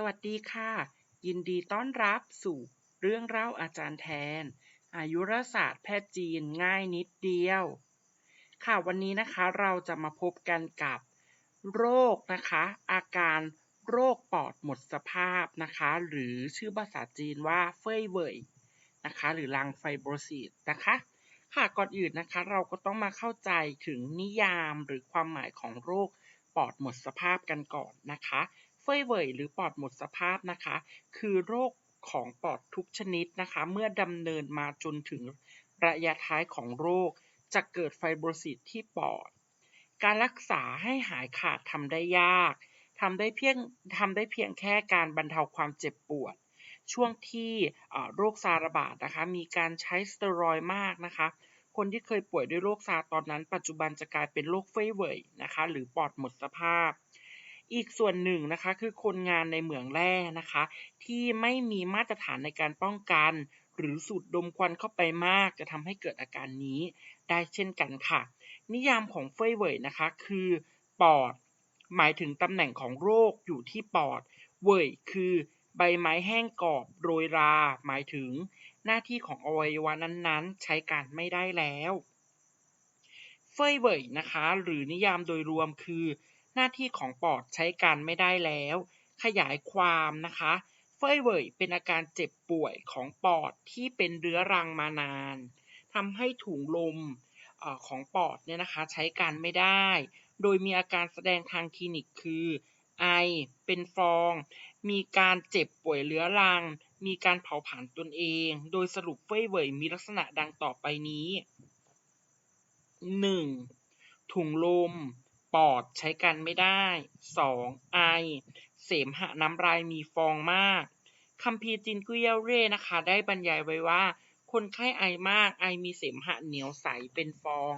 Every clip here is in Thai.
สวัสดีค่ะ ยินดีต้อนรับสู่เรื่องเล่าอาจารย์แทน อายุรศาสตร์แพทย์จีนง่ายนิดเดียว ค่ะวันนี้นะคะเราจะมาพบกันกับโรคนะคะ อาการโรคปอดหมดสภาพนะคะ หรือชื่อภาษาจีนว่าเฟยเวยนะคะ หรือลังไฟโบรซิสนะคะ ค่ะก่อนอื่นนะคะเราก็ต้องมาเข้าใจถึงนิยามหรือความหมายของโรคปอดหมดสภาพกันก่อนนะคะ ยเว่ยหรือปอดหมดสภาพนะคะ คือโรคของปอดทุกชนิดนะคะ เมื่อดำเนินมาจนถึงระยะท้ายของโรค จะเกิดไฟโบรซิสที่ปอด การรักษาให้หายขาดทำได้ยากทำได้เพียงทำได้เพียงแค่การบรรเทาความเจ็บปวด ช่วงที่โรคซาระบาดนะคะ มีการใช้สเตียรอยมากนะคะ คนที่เคยป่วยด้วยโรคซาตอนนั้น ปัจจุบันจะกลายเป็นโรคเฟยเวยนะคะ หรือปอดหมดสภาพ อีกส่วนหนึ่งนะคะคือคนงานในเหมืองแร่นะคะ ที่ไม่มีมาตรฐานในการป้องกัน หรือสูดดมควันเข้าไปมาก จะทำให้เกิดอาการนี้ได้เช่นกันค่ะ นิยามของเฟยเวยนะคะ คือปอด หมายถึงตำแหน่งของโรคอยู่ที่ปอด เวยคือใบไม้แห้งกรอบโรยรา หมายถึงหน้าที่ของอวัยวะนั้นๆ ใช้การไม่ได้แล้ว เฟยเวยนะคะ หรือนิยามโดยรวมคือ หน้าที่ของปอดใช้การไม่ได้แล้ว ขยายความนะคะเฟยเว่ยเป็นอาการเจ็บป่วยของปอดที่เป็นเรื้อรังมานานทำให้ถุงลมอของปอดเนี่ยนะคะใช้การไม่ได้ โดยมีอาการแสดงทางคลินิกคือ ไอ เป็นฟอง มีการเจ็บป่วยเรื้อรัง มีการเผาผลาญตนเอง โดยสรุปเฟ่ยเว่ยมีลักษณะดังต่อไปนี้ 1. ถุงลม ปอดใช้การไม่ได้ 2. ไอ เสมหะน้ำลายมีฟองมาก คัมภีร์จินกุยเยเร่นะคะ ได้บรรยายไว้ว่า คนไข้ไอมาก ไอมีเสมหะเหนียวใสเป็นฟอง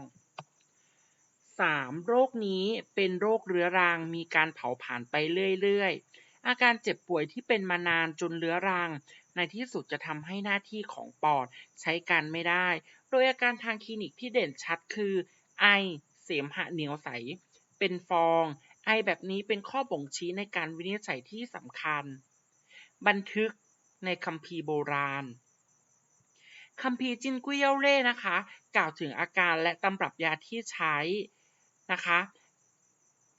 3. โรคนี้เป็นโรคเรื้อรัง มีการเผาผลาญไปเรื่อยๆ อาการเจ็บป่วยที่เป็นมานานจนเรื้อรัง ในที่สุดจะทำให้หน้าที่ของปอดใช้การไม่ได้ โดยอาการทางคลินิกที่เด่นชัดคือ ไอ เสมหะเหนียวใส เป็นฟอง ไอแบบนี้เป็นข้อบ่งชี้ในการวินิจฉัยที่สำคัญ บันทึกในคัมภีร์โบราณคัมภีร์จินกุยเย่เร่นะคะ กล่าวถึงอาการและตำรับยาที่ใช้นะคะ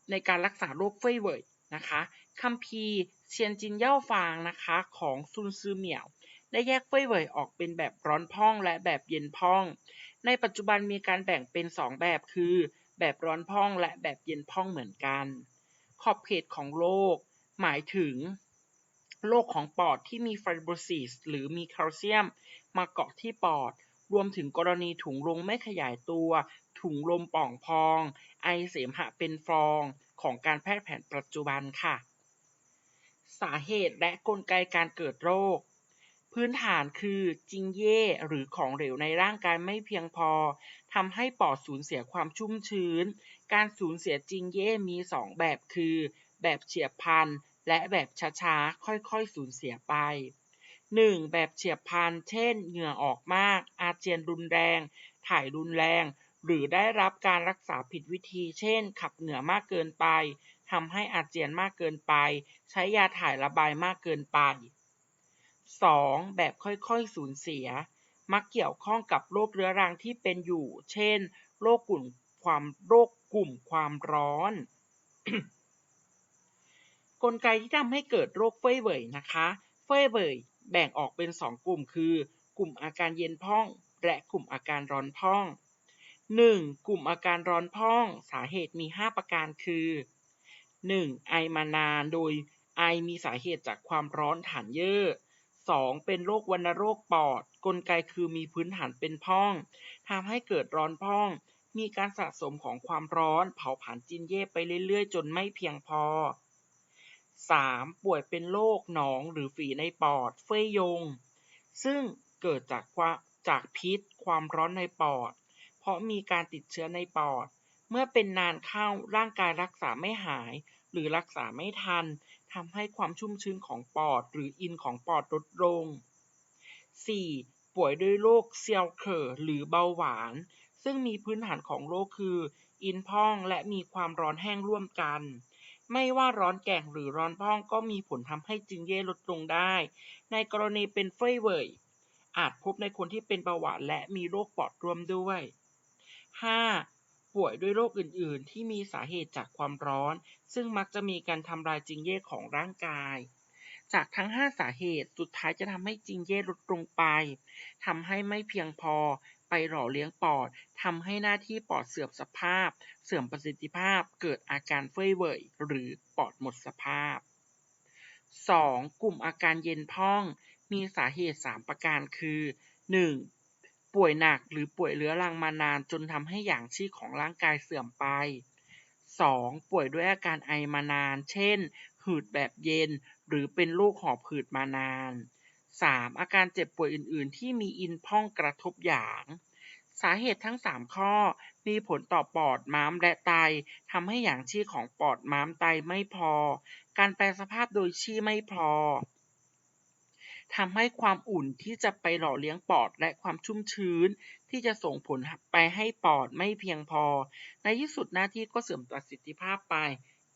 ในการรักษาโรคเฟยเว่ยนะคะคัมภีร์เชียนจินเย่าฟางนะคะของซุนซือเหมี่ยว ได้แยกเฟยเว่ยออกเป็นแบบร้อนพ่องและแบบเย็นพ่อง ในปัจจุบันมีการแบ่งเป็น 2 แบบคือ แบบร้อนพ่องและแบบเย็นพ่องเหมือนกัน ขอบเขตของโรคหมายถึงโรคของปอดที่มีไฟโบรซิสหรือมีแคลเซียม มาเกาะที่ปอด รวมถึงกรณีถุงลมไม่ขยายตัว ถุงลมป่องพอง ไอเสมหะเป็นฟองของการแพทย์แผนปัจจุบันค่ะ สาเหตุและกลไกการเกิดโรค พื้นฐานคือจิงเย่หรือของเหลวในร่างกายไม่เพียงพอทำให้ปอดสูญเสียความชุ่มชื้น การสูญเสียจิงเย่มี 2 แบบคือ แบบเฉียบพลันและแบบช้าๆ ค่อยๆ สูญเสียไป 1. แบบเฉียบพลันเช่น เหงื่อออกมาก อาเจียนรุนแรง ถ่ายรุนแรง หรือได้รับการรักษาผิดวิธี เช่น ขับเหงื่อมากเกินไปทำให้อาเจียนมากเกินไป ใช้ยาถ่ายระบายมากเกินไป 2. แบบค่อยๆสูญเสีย มักเกี่ยวข้องกับโรคเรื้อรังที่เป็นอยู่ เช่น โรคกลุ่มความโรคกลุ่มความร้อน กลไกที่ทำให้เกิดโรคเฟยเว่ยนะคะ เฟยเว่ยแบ่งออกเป็น 2 กลุ่มคือ กลุ่มอาการเย็นพองและกลุ่มอาการร้อนพอง 1. กลุ่มอาการร้อนพอง สาเหตุมี 5 ประการคือ 1. ไอมานานโดยไอมีสาเหตุจากความร้อนฐานเยื่อ 2. เป็นโรควัณโรคปอด กลไกคือมีพื้นฐานเป็นพ่องทำให้เกิดร้อนพ่อง มีการสะสมของความร้อน เผาผลาญจินเย่ไปเรื่อยๆ จนไม่เพียงพอ 3. ป่วยเป็นโรคหนองหรือฝีในปอด เฟยยง ซึ่งเกิดจากจากพิษ ความร้อนในปอด เพราะมีการติดเชื้อในปอด เมื่อเป็นนานเข้าร่างกายรักษาไม่หาย หรือรักษาไม่ทัน ทำให้ความชุ่มชื้นของปอดหรืออินของปอดลดลง 4. ป่วยด้วยโรคเซียวเคอร์หรือเบาหวาน ซึ่งมีพื้นฐานของโรคคือ อินพองและมีความร้อนแห้งร่วมกัน ไม่ว่าร้อนแก่งหรือร้อนพองก็มีผลทำให้จิงเย่ลดลงได้ ในกรณีเป็นเฟยเวยอาจพบในคนที่เป็นเบาหวานและมีโรคปอดร่วมด้วย 5. ป่วยด้วยโรคอื่น ๆ ที่มีสาเหตุจากความร้อน ซึ่งมักจะมีการทำลายจิงเย่ของร่างกาย จากทั้ง 5 สาเหตุสุดท้ายจะทำให้จิงเย่ลดลงไปทำให้ไม่เพียงพอไปหล่อเลี้ยงปอดทำให้หน้าที่ปอดเสื่อมสภาพ เสื่อมประสิทธิภาพ เกิดอาการเฟ้ยเว่ยหรือปอดหมดสภาพ 2. กลุ่มอาการเย็นพอง มีสาเหตุ 3 ประการคือ 1. ป่วยหนักหรือป่วยเรื้อรังมานานจนทำให้หยางชีพของร่างกายเสื่อมไป 2. ป่วยด้วยอาการไอมานาน เช่น หืดแบบเย็น หรือเป็นโรคหอบหืดมานาน 3. อาการเจ็บป่วยอื่น ๆ ที่มีอินพ่องกระทบหยาง สาเหตุทั้ง 3 ข้อ มีผลต่อปอดม้ามและไตทำให้หยางชีพของปอดม้ามไตไม่พอ การแปลสภาพโดยชี่ไม่พอ ทำให้ความอุ่นที่จะไปหล่อเลี้ยงปอดและความชุ่มชื้น ที่จะส่งผลไปให้ปอดไม่เพียงพอ ในที่สุดหน้าที่ก็เสื่อมประสิทธิภาพไป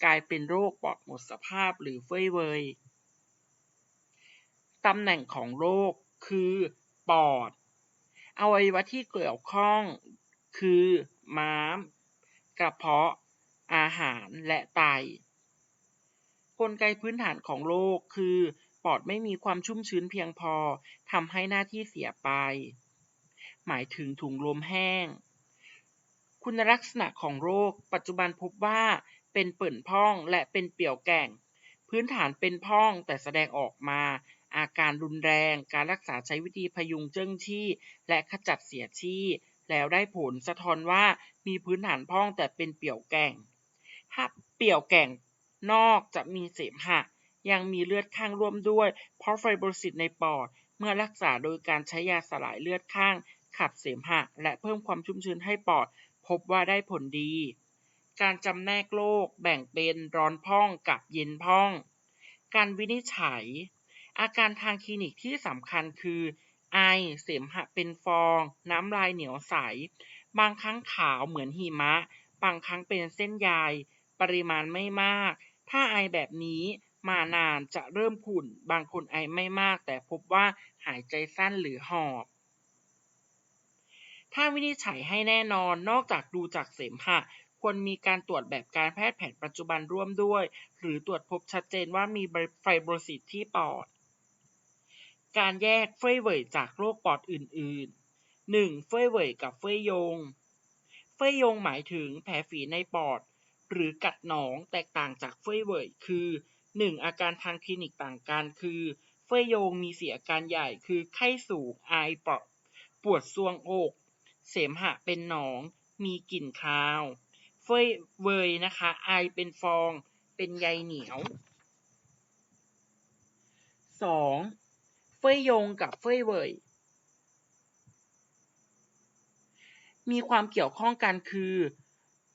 กลายเป็นโรคปอดหมดสภาพหรือเฟ้ยเวยตำแหน่งของโรคคือปอด อวัยวะที่เกี่ยวข้องคือม้าม กระเพาะ อาหารและไต กลไกพื้นฐานของโรคคือ ปอดไม่มีความชุ่มชื้นเพียงพอทำให้หน้าที่เสียไป หมายถึงถุงลมแห้ง คุณลักษณะของโรค ปัจจุบันพบว่าเป็นเปิ่นพ่องและเป็นเปี่ยวแก่ง พื้นฐานเป็นพ่องแต่แสดงออกมา อาการรุนแรง การรักษาใช้วิธีพยุงเจิ้งชี่ และขจัดเสียชี่ แล้วได้ผลสะท้อนว่ามีพื้นฐานพ่องแต่เป็นเปี่ยวแก่ง ถ้าเปี่ยวแก่งนอกจะมีเสมหะ ยังมีเลือดข้างร่วมด้วย เพราะไฟโบรซิตในปอด เมื่อรักษาโดยการใช้ยาสลายเลือดข้าง ขับเสมหะ และเพิ่มความชุ่มชื้นให้ปอด พบว่าได้ผลดี การจำแนกโรคแบ่งเป็นร้อนพ่องกับเย็นพ่อง การวินิจฉัย อาการทางคลินิกที่สำคัญคือ ไอ เสมหะเป็นฟอง น้ำลายเหนียวใส บางครั้งขาวเหมือนหิมะ บางครั้งเป็นเส้นใย ปริมาณไม่มาก ถ้าไอแบบนี้ มานานจะเริ่มขุ่น บางคนไอไม่มากแต่พบว่าหายใจสั้นหรือหอบ ถ้าวินิจฉัยให้แน่นอนนอกจากดูจากเสมหะควรมีการตรวจแบบการแพทย์แผนปัจจุบันร่วมด้วย หรือตรวจพบชัดเจนว่ามีไฟโบรซิตที่ปอด การแยกเฟยเวยจากโรคปอดอื่น ๆ 1. เฟยเวยกับเฟยยง เฟยยงหมายถึงแผลฝีในปอด หรือกัดหนองแตกต่างจากเฟยเวยคือ 1. อาการทางคลินิกต่างกัน คือ เฟยยงมีสีอาการใหญ่ คือไข้สูง ไอปอดปวดซวงอก เสมหะเป็นหนอง มีกลิ่นคาว เฟยเวยนะคะ ไอเป็นฟอง เป็นใยเหนียว 2. เฟยยงกับเฟยเวยมีความเกี่ยวข้องกันคือ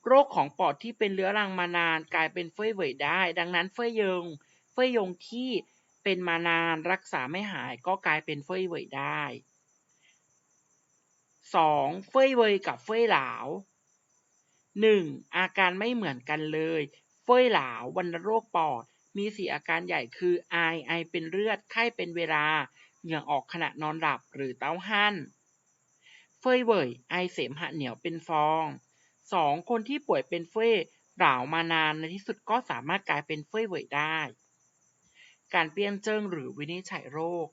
โรคของปอดที่เป็นเรื้อรังมานานกลายเป็นเฟยเวยได้ ดังนั้นเฟยยง เฟยยงที่เป็นมานานรักษาไม่หายก็กลายเป็นเฟยเวยได้ 2. เฟยเวยกับเฟยหลาว 1. อาการไม่เหมือนกันเลย เฟยหลาววัณโรคปอดมีสี่อาการใหญ่คือไอไอเป็นเลือด ไข้เป็นเวลา เหงื่อออกขณะนอนหลับหรือเต้าหั้นเฟยเว่ยไอเสมหะเหนียวเป็นฟอง สองคนที่ป่วยเป็นเฟยหลามานานในที่สุดก็สามารถกลายเป็นเฟยเว่ยได้ การเปลี่ยนเจิงหรือวินิจฉัยโรค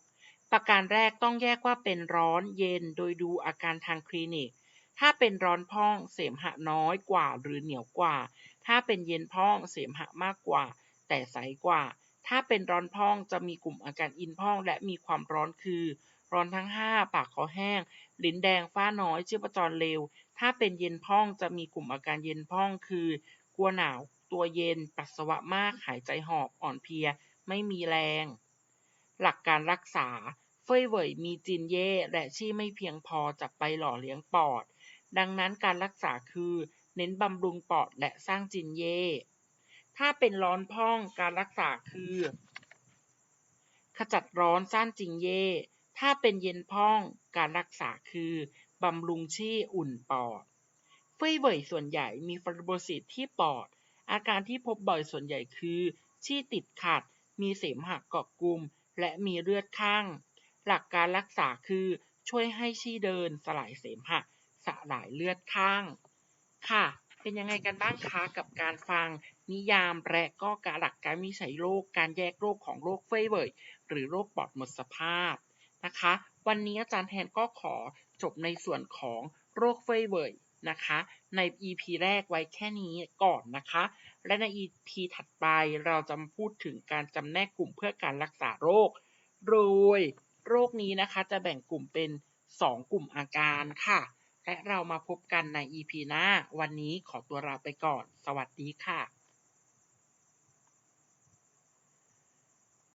ประการแรกต้องแยกว่าเป็นร้อนเย็นโดยดูอาการทางคลินิก ถ้าเป็นร้อนพองเสมหะน้อยกว่าหรือเหนียวกว่า ถ้าเป็นเย็นพองเสมหะมากกว่า แต่ใสกว่า ถ้าเป็นร้อนพองจะมีกลุ่มอาการอินพองและมีความร้อนคือ ร้อนทั้ง5ปากคอแห้ง ลิ้นแดงฝ้าน้อยชีพจรเร็ว ถ้าเป็นเย็นพองจะมีกลุ่มอาการเย็นพองคือ กลัวหนาว ตัวเย็น ปัสสาวะมาก หายใจหอบ อ่อนเพลีย ไม่มีแรง หลักการรักษา เฟยเว่ยมีจินเย่และชี่ไม่เพียงพอจะไปหล่อเลี้ยงปอด ดังนั้นการรักษาคือเน้นบำรุงปอดและสร้างจินเย่ ถ้าเป็นร้อนพองการรักษาคือ ขจัดร้อนสั้นจิงเย่ ถ้าเป็นเย็นพองการรักษาคือบำรุงชี่อุ่นปอดเฟยเว่ยส่วนใหญ่มีฟลโบซิตที่ปอด อาการที่พบบ่อยส่วนใหญ่คือชี่ติดขัด มีเสมหะเกาะกลุ่ม และมีเลือดข้าง หลักการรักษาคือช่วยให้ชี่เดินสลายเสมหะสลายเลือดข้าง ค่ะ เป็นยังไงกันบ้างคะกับการฟังนิยามและก็การหลักการวิจัยโรคการแยกโรคของโรคเฟยเวยหรือโรคปอดหมดสภาพ นะคะ วันนี้อาจารย์แทนก็ขอจบในส่วนของโรคเฟยเวยนะคะ ใน EP แรกไว้แค่นี้ก่อนนะคะ และใน EP ถัดไปเราจะมาพูดถึงการจำแนกกลุ่มเพื่อการรักษาโรค โดยโรคนี้นะคะจะแบ่งกลุ่มเป็น 2 กลุ่มอาการค่ะ และเรามาพบกันใน EP หน้า วันนี้ขอตัวลาไปก่อน สวัสดีค่ะ